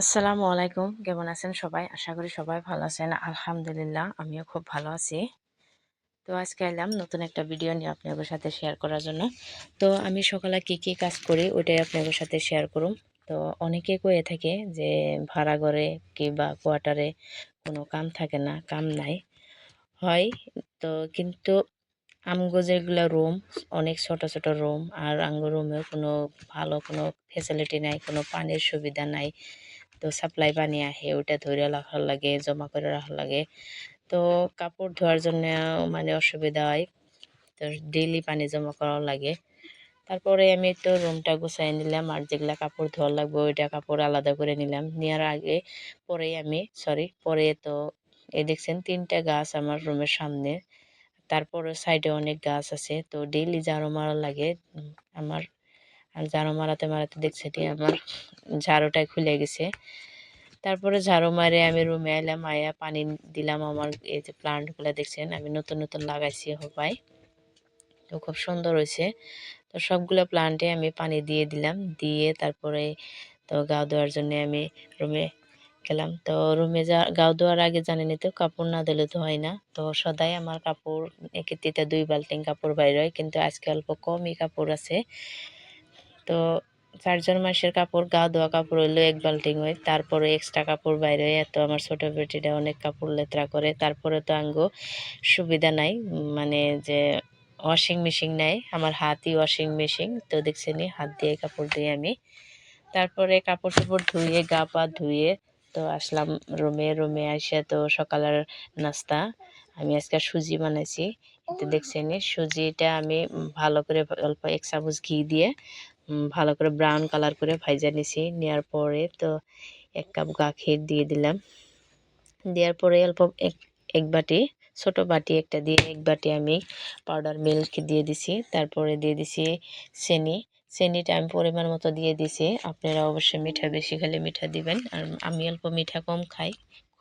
আসসালামু আলাইকুম। কেমন আছেন সবাই? আশা করি সবাই ভালো আছেন। আলহামদুলিল্লাহ, আমিও খুব ভালো আছি। তো আজকে এলাম নতুন একটা ভিডিও নিয়ে আপনাদের সাথে শেয়ার করার জন্য। তো আমি সকালে কি কি কাজ করি ওইটাই আপনাদের সাথে শেয়ার করুম। তো অনেকে কয়ে থাকে যে ভাড়া ঘরে কিংবা কোয়ার্টারে কোনো কাম থাকে না, কাম নাই। হয়, তো কিন্তু আমগো যেগুলো রুম অনেক ছোট ছোট রুম আর আঙ্গুর রুমেও কোনো ভালো কোনো ফেসিলিটি নাই, কোনো পানির সুবিধা নাই। তো সাপ্লাই পানি আহে, ওইটা ধরে রাখার লাগে, জমা করে রাখার লাগে। তো কাপড় ধোয়ার জন্য মানে অসুবিধা হয়, তো ডেইলি পানি জমা করা লাগে। তারপরে আমি তো রুমটা গুছাই নিলাম, আর যেগুলা কাপড় ধোয়া লাগবে, ওইটা কাপড় আলাদা করে নিলাম। নেওয়ার আগে পরেই আমি সরি পরে তো এই দেখছেন, তিনটা গাছ আমার রুমের সামনে তারপরে সাইডে অনেক গাছ আছে। তো ডেইলি ঝাড়ু মারা লাগে আমার আর ঝাড়ু মারাতে মারাতে দেখছে দেখছি আমার ঝাড়ুটাই খুলে গেছে। তারপরে ঝাড়ু মারে আমি রুমে এলাম আয়া পানি দিলাম আমার এই যে প্লান্টগুলো দেখছেন, আমি নতুন নতুন লাগাইছি হবাই তো খুব সুন্দর হয়েছে তো সবগুলো প্লান্টে আমি পানি দিয়ে দিলাম, দিয়ে তারপরে তো গাও দেওয়ার জন্য আমি রুমে গেলাম। তো রুমে যা, গাও দেওয়ার আগে জানেনি তো, কাপড় না দিলে তো হয় না। তো সদাই আমার কাপড় একেতিতে দুই বাল্টিং কাপড় বাইর হয়, কিন্তু আজকে অল্প কমই কাপড় আছে। তো চারজন মাসের কাপড়, গা ধোয়া কাপড় হইল এক বাল্টিং হয় তারপরে এক্সট্রা কাপড় বাইরে হয় এত আমার ছোটো বেটিটা অনেক কাপড় লেত্রা করে। তারপরে তো আঙ্গো সুবিধা নাই মানে যে ওয়াশিং মেশিন নাই, আমার হাতই ওয়াশিং মেশিন তো দেখছেনি হাত দিয়ে কাপড় দিয়ে আমি। তারপরে কাপড় টাপড় ধুয়ে গা পা ধুয়ে তো আসলাম রুমে। রুমে আসে তো সকালের নাস্তা, আমি আজকে সুজি বানাইছি। তো দেখছেন সুজিটা আমি ভালো করে অল্প এক চামচ ঘি দিয়ে ভালো করে ব্রাউন কালার করে ভাইজা নিছি। নেওয়ার পরে তো এক কাপ গাখির দিয়ে দিলাম। দেওয়ার পরে অল্প এক এক বাটি, ছোট বাটি একটা দিয়ে এক বাটি আমি পাউডার মিল্ক দিয়ে দিছি। তারপরে দিয়ে দিছি চেনি। চেনিটা আমি পরিমাণ মতো দিয়ে দিছি। আপনারা অবশ্যই মিঠা বেশি খেলে মিঠা দিবেন। আর আমি অল্প মিঠা কম খাই।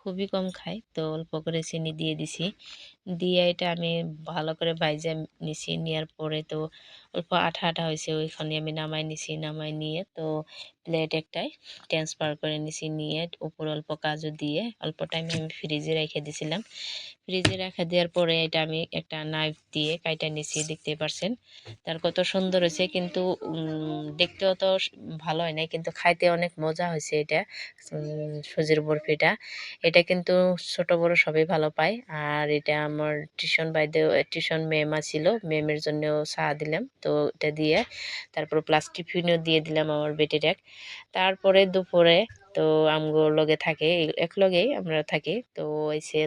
খুবই কম খাই, তো অল্প করে চিনি দিয়ে দিছি। দিয়ে এটা আমি ভালো করে বাইজে নিছি নেওয়ার পরে তো অল্প আঠা আঠা হয়েছে, ওইখানে আমি নামাই নিছি, নামাই নিয়ে তো প্লেট একটাই ট্রান্সফার করে নিছি, নিয়ে উপর অল্প কাজু দিয়ে অল্প টাইম আমি ফ্রিজে রেখে দিছিলাম। ফ্রিজে রেখে দেওয়ার পরে এটা আমি একটা নাইফ দিয়ে কাইটা নিছি দেখতে পারছেন। তার কত সুন্দর হয়েছে, কিন্তু দেখতেও তো ভালো হয় নাই, কিন্তু খাইতে অনেক মজা হয়েছে এটা সুজির বরফিটা। এটা কিন্তু ছোট বড় সবাই ভালো পায়। আর এটা আমার টিউশন বাইদে টিউশন ম্যাম ছিল ম্যামের জন্য চা দিলাম। তো এটা দিয়ে তারপর প্লাস্টিক ফিনও দিয়ে দিলাম আমার বেটিটাক তারপরে দুপুরে তো আমগো লগে থাকে, এক লগেই আমরা থাকি। তো এসে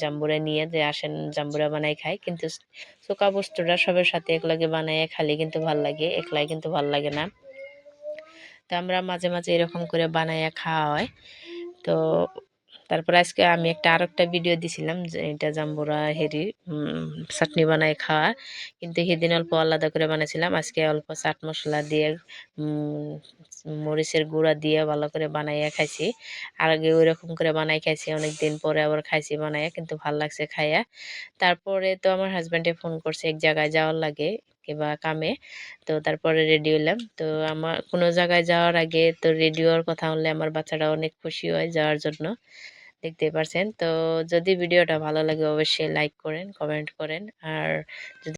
জাম্বুরা নিয়ে যে আসেন, জাম্বুরা বানাই খাই কিন্তু চোকা বস্তুটা সবের সাথে এক লগে বানাই খালি কিন্তু ভালো লাগে, একলাই কিন্তু ভালো লাগে না। তো আমরা মাঝে মাঝে এরকম করে বানাইয়া খাওয়া হয়। তো তারপর আজকে আমি একটা আর একটা ভিডিও দিছিলাম যে এটা জাম্বুরা হেরি চাটনি বানাই খাওয়া। কিন্তু সেদিন অল্প আলাদা করে বানাইছিলাম। আজকে অল্প চাট মশলা দিয়ে মরিচের গুঁড়া দিয়ে ভালো করে বানাইয়া খাইছি। আর আগে ওই রকম করে বানাই খাইছি অনেক দিন পরে আবার খাইছি বানাইয়া, কিন্তু ভালো লাগছে খাইয়া। তারপরে তো আমার হাজব্যান্ডে ফোন করছে, এক জায়গায় যাওয়ার লাগে কিংবা কামে। তো তারপরে রেডি হইলাম। তো আমার, কোনো জায়গায় যাওয়ার আগে তো রেডিওর কথা হলে আমার বাচ্চাটা অনেক খুশি হয় যাওয়ার জন্য। দেখতে পারছেন। তো যদি ভিডিওটা ভালো লাগে অবশ্যই লাইক করেন কমেন্ট করেন। আর যদি